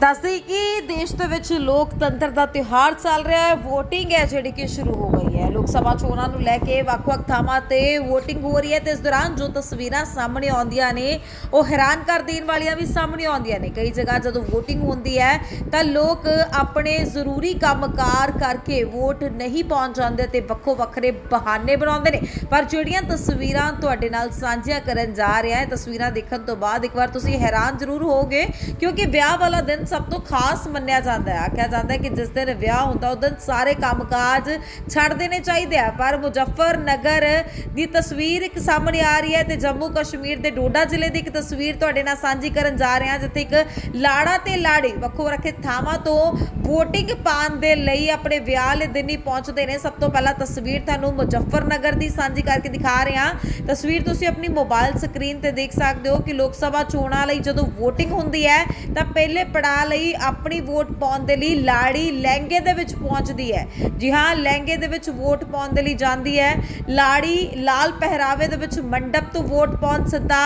ਦੱਸਦੇ ਕਿ ਦੇਸ਼ ਦੇ ਵਿੱਚ ਲੋਕਤੰਤਰ ਦਾ ਤਿਉਹਾਰ ਚੱਲ ਰਿਹਾ ਹੈ, VOTING ਹੈ ਜਿਹੜੀ ਕਿ ਸ਼ੁਰੂ ਹੋ ਗਈ ਹੈ। ਲੋਕ ਸਭਾ ਚੋਣਾਂ ਨੂੰ ਲੈ ਕੇ ਵੱਖ-ਵੱਖ ਥਾਵਾਂ ਤੇ VOTING ਹੋ ਰਹੀ ਹੈ ਤੇ ਇਸ ਦੌਰਾਨ ਜੋ ਤਸਵੀਰਾਂ ਸਾਹਮਣੇ ਆਉਂਦੀਆਂ ਨੇ, ਉਹ ਹੈਰਾਨ ਕਰ ਦੇਣ ਵਾਲੀਆਂ ਵੀ ਸਾਹਮਣੇ ਆਉਂਦੀਆਂ ਨੇ। ਕਈ ਜਗ੍ਹਾ ਜਦੋਂ VOTING ਹੁੰਦੀ ਹੈ, ਤਾਂ ਲੋਕ ਆਪਣੇ ਜ਼ਰੂਰੀ ਕੰਮਕਾਰ ਕਰਕੇ ਵੋਟ ਨਹੀਂ ਪਹੁੰਚ ਜਾਂਦੇ ਤੇ ਵੱਖੋ ਵੱਖਰੇ ਬਹਾਨੇ ਬਣਾਉਂਦੇ ਨੇ। ਪਰ ਜਿਹੜੀਆਂ ਤਸਵੀਰਾਂ ਤੁਹਾਡੇ ਨਾਲ ਸਾਂਝੀਆਂ ਕਰਨ ਜਾ ਰਿਹਾ ਹੈ, ਤਸਵੀਰਾਂ ਦੇਖਣ ਤੋਂ ਬਾਅਦ ਇੱਕ ਵਾਰ ਤੁਸੀਂ ਹੈਰਾਨ ਜ਼ਰੂਰ ਹੋਗੇ ਕਿਉਂਕਿ ਵਿਆਹ ਵਾਲਾ ਦਿਨ ਸਭ ਤੋਂ ਖਾਸ ਮੰਨਿਆ ਜਾਂਦਾ ਹੈ। ਆਖਿਆ ਜਾਂਦਾ ਹੈ ਕਿ ਜਿਸ ਦਿਨ ਵਿਆਹ ਹੁੰਦਾ, ਉਸ ਦਿਨ ਸਾਰੇ ਕੰਮਕਾਜ ਛੱਡ ਦੇਣੇ ਚਾਹੀਦੇ ਆ। ਪਰ ਮੁਜ਼ੱਫਰ ਨਗਰ ਦੀ ਤਸਵੀਰ ਇੱਕ ਸਾਹਮਣੇ ਆ ਰਹੀ ਹੈ ਤੇ ਜੰਮੂ ਕਸ਼ਮੀਰ ਦੇ ਡੋਡਾ ਜ਼ਿਲ੍ਹੇ ਦੀ ਇੱਕ ਤਸਵੀਰ ਤੁਹਾਡੇ ਨਾਲ ਸਾਂਝੀ ਕਰਨ ਜਾ ਰਹੇ ਹਾਂ, ਜਿੱਥੇ ਇੱਕ ਲਾੜਾ ਤੇ ਲਾੜੀ ਵੱਖੋ ਵੱਖਰੇ ਥਾਵਾਂ ਤੋਂ VOTING ਪਾਉਣ ਦੇ ਲਈ ਆਪਣੇ ਵਿਆਹ ਵਾਲੇ ਦਿਨ ਹੀ ਪਹੁੰਚਦੇ ਨੇ। ਸਭ ਤੋਂ ਪਹਿਲਾਂ ਤਸਵੀਰ ਤੁਹਾਨੂੰ ਮੁਜ਼ੱਫਰ ਨਗਰ ਦੀ ਸਾਂਝੀ ਕਰਕੇ ਦਿਖਾ ਰਹੇ ਹਾਂ। ਤਸਵੀਰ ਤੁਸੀਂ ਆਪਣੀ ਮੋਬਾਈਲ ਸਕਰੀਨ ਤੇ ਦੇਖ ਸਕਦੇ ਹੋ ਕਿ ਲੋਕ ਸਭਾ ਚੋਣਾਂ ਲਈ ਜਦੋਂ VOTING ਹੁੰਦੀ ਹੈ, ਤਾਂ ਪਹਿਲੇ ਪੜਾਅ ਲਈ ਆਪਣੀ ਵੋਟ ਪਾਉਣ ਦੇ ਲਈ ਲਾੜੀ ਲਹਿੰਗੇ ਦੇ ਵਿੱਚ ਪਹੁੰਚਦੀ ਹੈ। ਜੀ ਹਾਂ, ਲਹਿੰਗੇ ਦੇ ਵਿੱਚ ਵੋਟ ਪਾਉਣ ਦੇ ਲਈ ਜਾਂਦੀ ਹੈ। ਲਾੜੀ ਲਾਲ ਪਹਿਰਾਵੇ ਦੇ ਵਿੱਚ ਮੰਡਪ ਤੋਂ ਵੋਟ ਪਾਉਣ ਸਿੱਧਾ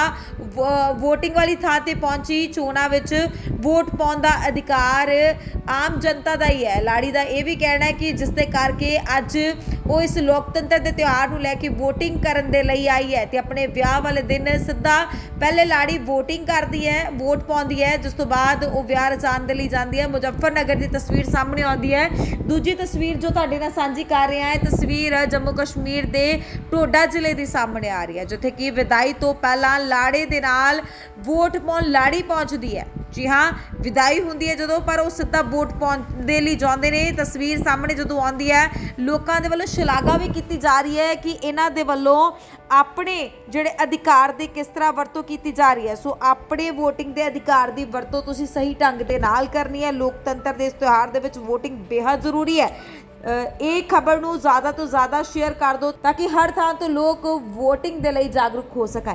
VOTING ਵਾਲੀ ਥਾਂ ਤੇ ਪਹੁੰਚੀ। ਚੋਣਾਂ ਵਿੱਚ ਵੋਟ ਪਾਉਣ ਦਾ ਅਧਿਕਾਰ ਆਮ ਜਨਤਾ ਦਾ ਹੀ ਹੈ। ਲਾੜੀ ਦਾ ਇਹ ਵੀ ਕਹਿਣਾ ਹੈ ਕਿ ਜਿਸ ਦੇ ਕਰਕੇ ਅੱਜ ਉਹ ਇਸ ਲੋਕਤੰਤਰ ਦੇ ਤਿਉਹਾਰ ਨੂੰ ਲੈ ਕੇ VOTING ਕਰਨ ਦੇ ਲਈ ਆਈ ਹੈ ਤੇ ਆਪਣੇ ਵਿਆਹ ਵਾਲੇ ਦਿਨ ਸਿੱਧਾ ਪਹਿਲੇ ਲਾੜੀ VOTING ਕਰਦੀ ਹੈ, ਵੋਟ ਪਾਉਂਦੀ ਹੈ, ਜਿਸ ਤੋਂ ਬਾਅਦ ਉਹ ਵਿਆਹ ਰਚਾਉਣ ਦੇ ਲਈ ਜਾਂਦੀ ਹੈ। ਮੁਜ਼ੱਫਰਨਗਰ ਦੀ ਤਸਵੀਰ ਸਾਹਮਣੇ ਆਉਂਦੀ ਹੈ। ਦੂਜੀ ਤਸਵੀਰ ਜੋ ਤੁਹਾਡੇ ਨਾਲ ਸਾਂਝੀ ਕਰ ਰਿਹਾ ਹਾਂ ਇਹ ਤਸਵੀਰ ਜੰਮੂ ਕਸ਼ਮੀਰ ਦੇ ਟੋਡਾ ਜ਼ਿਲ੍ਹੇ ਦੀ ਸਾਹਮਣੇ ਆ ਰਹੀ ਹੈ, ਜਿੱਥੇ ਕਿ ਵਿਦਾਈ ਤੋਂ ਪਹਿਲਾਂ ਲਾੜੇ ਦੇ ਨਾਲ ਵੋਟ ਪਾਉਣ ਲਾੜੀ ਪਹੁੰਚਦੀ ਹੈ। ਜੀ ਹਾਂ, ਵਿਦਾਈ ਹੁੰਦੀ ਹੈ ਜਦੋਂ, ਪਰ ਉਹ ਸਿੱਧਾ ਵੋਟ ਪਾਉਣ ਦੇ ਲਈ ਜਾਂਦੇ ਨੇ। ਤਸਵੀਰ ਸਾਹਮਣੇ ਜਦੋਂ ਆਉਂਦੀ ਹੈ, ਲੋਕਾਂ ਦੇ ਵੱਲੋਂ ਸ਼ਲਾਘਾ ਵੀ ਕੀਤੀ ਜਾ ਰਹੀ ਹੈ ਕਿ ਇਹਨਾਂ ਦੇ ਵੱਲੋਂ ਆਪਣੇ ਜਿਹੜੇ ਅਧਿਕਾਰ ਦੀ ਕਿਸ ਤਰ੍ਹਾਂ ਵਰਤੋਂ ਕੀਤੀ ਜਾ ਰਹੀ ਹੈ। ਸੋ ਆਪਣੇ VOTING ਦੇ ਅਧਿਕਾਰ ਦੀ ਵਰਤੋਂ ਤੁਸੀਂ ਸਹੀ ਢੰਗ ਦੇ ਨਾਲ ਕਰਨੀ ਹੈ। ਲੋਕਤੰਤਰ ਦੇ ਇਸ ਤਿਉਹਾਰ ਦੇ ਵਿੱਚ VOTING ਬੇहद ਜ਼ਰੂਰੀ ਹੈ। ਇਹ ਖਬਰ ਨੂੰ ਜ਼ਿਆਦਾ ਤੋਂ ਜ਼ਿਆਦਾ ਸ਼ੇਅਰ ਕਰ ਦਿਓ ਤਾਂ ਕਿ ਹਰ ਥਾਂ ਤੋਂ ਲੋਕ VOTING ਦੇ ਲਈ ਜਾਗਰੂਕ ਹੋ ਸਕਣ।